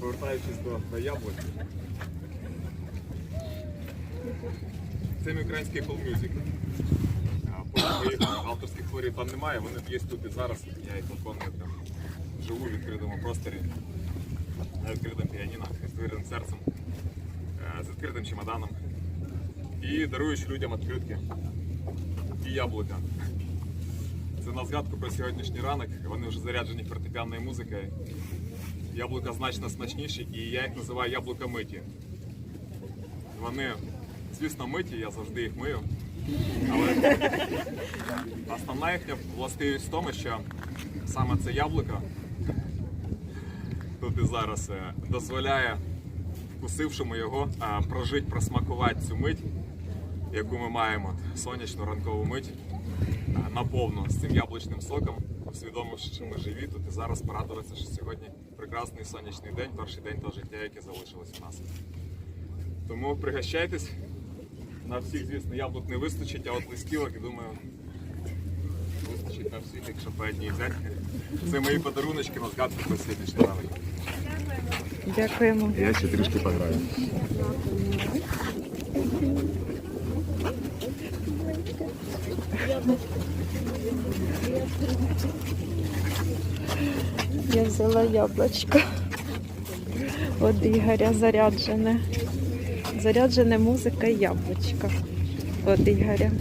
повертаючись до, до яблук. Це мій український Apple Music. А, Поки моїх авторських творів там немає, вони є тут і зараз. Я їх виконую там живу в відкритому просторі, на відкритому піаніно, з відкритим серцем, е, з відкритим чемоданом. І даруючи людям відкритки і яблука. Це на згадку про сьогоднішній ранок. Вони вже заряджені фортепіанною музикою. Яблука значно смачніші, і я їх називаю яблука миті. Вони, звісно, миті, я завжди їх мию. Але основна їхня властивість в тому, що саме це яблуко тут і зараз е, дозволяє вкусившому його е, прожити, просмакувати цю мить, яку ми маємо, сонячну ранкову мить, е, наповну з цим яблучним соком, усвідомивши, що ми живі тут і зараз порадуватися, що сьогодні прекрасний сонячний день, перший день того життя, яке залишилось у нас. Тому пригощайтесь. На всіх, звісно, яблук не вистачить, а от листівок, думаю, вистачить на всіх, якщо по одній взяти. Це мої подаруночки на згадку про сьогоднішній ранок. Дякуємо. Я ще трішки пограю. Я взяла яблочко. От Ігоря заряджене. Заряджене музика і яблучко. От Ігоря.